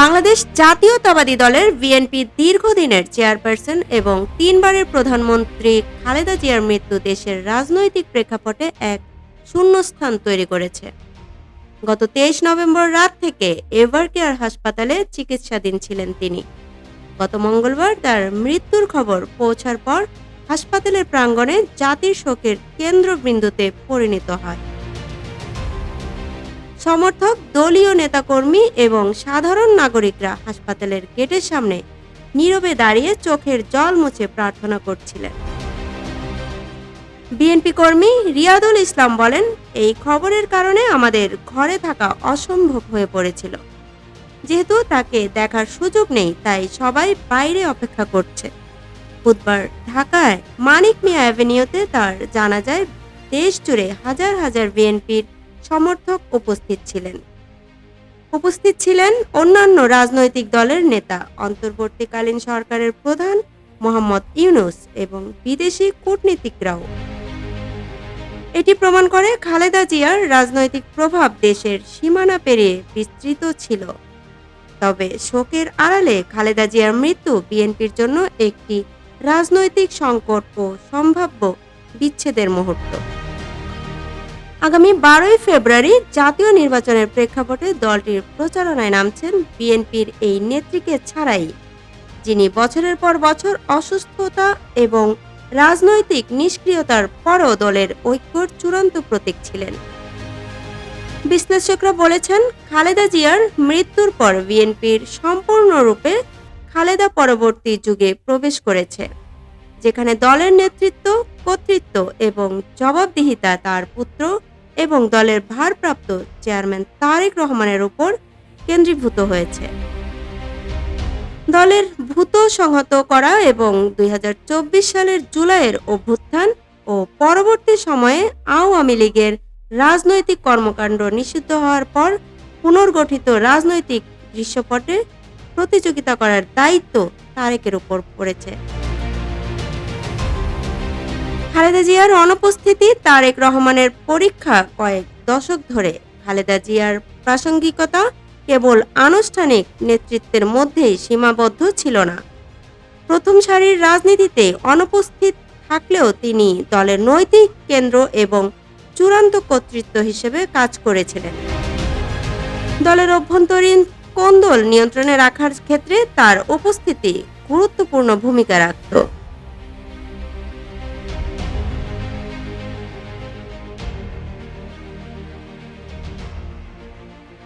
বাংলাদেশ জাতীয়তাবাদী দলের বিএনপি দীর্ঘদিনের চেয়ারপারসন এবং তিনবারের প্রধানমন্ত্রী খালেদা জিয়ার মৃত্যু দেশের রাজনৈতিক প্রেক্ষাপটে এক শূন্যস্থান তৈরি করেছে। গত তেইশ নভেম্বর রাত থেকে এভার কেয়ার হাসপাতালে চিকিৎসাধীন ছিলেন তিনি। গত মঙ্গলবার তার মৃত্যুর খবর পৌঁছার পর হাসপাতালের প্রাঙ্গণে জাতির শোকের কেন্দ্রবিন্দুতে পরিণত হয়। সমর্থক দলীয় নেতাকর্মী এবং সাধারণ নাগরিকরা হাসপাতালের গেটের সামনে নীরবে দাঁড়িয়ে চোখের জল মুছে প্রার্থনা করছিলেন। বিএনপি কর্মী রিয়াদুল ইসলাম বলেন, এই খবরের কারণে আমাদের ঘরে থাকা অসম্ভব হয়ে পড়েছিল। যেহেতু তাকে দেখার সুযোগ নেই, তাই সবাই বাইরে অপেক্ষা করছে। বুধবার ঢাকায় মানিক মিয়া অ্যাভিনিউতে তার জানা যায় দেশ জুড়ে হাজার হাজার বিএনপির সমর্থক উপস্থিত ছিলেন। উপস্থিত ছিলেন অন্যান্য রাজনৈতিক দলের নেতা, অন্তর্বর্তীকালীন সরকারের প্রধান মোহাম্মদ ইউনুস এবং বিদেশি কূটনীতিকরাও। এটি প্রমাণ করে খালেদা জিয়ার রাজনৈতিক প্রভাব দেশের সীমানা পেরিয়ে বিস্তৃত ছিল। তবে শোকের আড়ালে খালেদা জিয়ার মৃত্যু বিএনপির জন্য একটি রাজনৈতিক সংকট ও সম্ভাব্য বিচ্ছেদের মুহূর্ত। আগামী বারোই ফেব্রুয়ারি জাতীয় নির্বাচনের প্রেক্ষাপটে দলটির প্রচারণায় নামছেন বিএনপির এই নেত্রীকে ছাড়াই। যিনি বছরের পর বছর অসুস্থতা এবং রাজনৈতিক নিষ্ক্রিয়তার পরও দলের ঐক্যর চূড়ান্ত প্রতীক ছিলেন। বিশ্লেষকরা বলেছেন, খালেদা জিয়ার মৃত্যুর পর বিএনপির সম্পূর্ণরূপে খালেদা পরবর্তী যুগে প্রবেশ করেছে, যেখানে দলের নেতৃত্ব, কর্তৃত্ব এবং জবাবদিহিতা তার পুত্র এবং দলের ভারপ্রাপ্ত চেয়ারম্যান তারেক রহমানের উপর কেন্দ্রীভূত হয়েছে। দলের ভূত সংহত করা এবং দুই হাজার চব্বিশ সালের জুলাইয়ের অভ্যুত্থান ও পরবর্তী সময়ে আওয়ামী লীগের রাজনৈতিক কর্মকাণ্ড নিষিদ্ধ হওয়ার পর পুনর্গঠিত রাজনৈতিক দৃশ্যপটে প্রতিযোগিতা করার দায়িত্ব তারেকের উপর পড়েছে। খালেদা জিয়ার অনুপস্থিতি তারেক রহমানের পরীক্ষা কয়েক দশক ধরে। খালেদা জিয়ার প্রাসঙ্গিকতা কেবল আনুষ্ঠানিক নেতৃত্বের মধ্যেই সীমাবদ্ধ ছিল না। প্রথম সারির রাজনীতিতে অনুপস্থিত থাকলেও তিনি দলের নৈতিক কেন্দ্র এবং চূড়ান্ত কর্তৃত্ব হিসেবে কাজ করেছিলেন। দলের অভ্যন্তরীণ কোন্দল নিয়ন্ত্রণে রাখার ক্ষেত্রে তার উপস্থিতি গুরুত্বপূর্ণ ভূমিকা রাখত।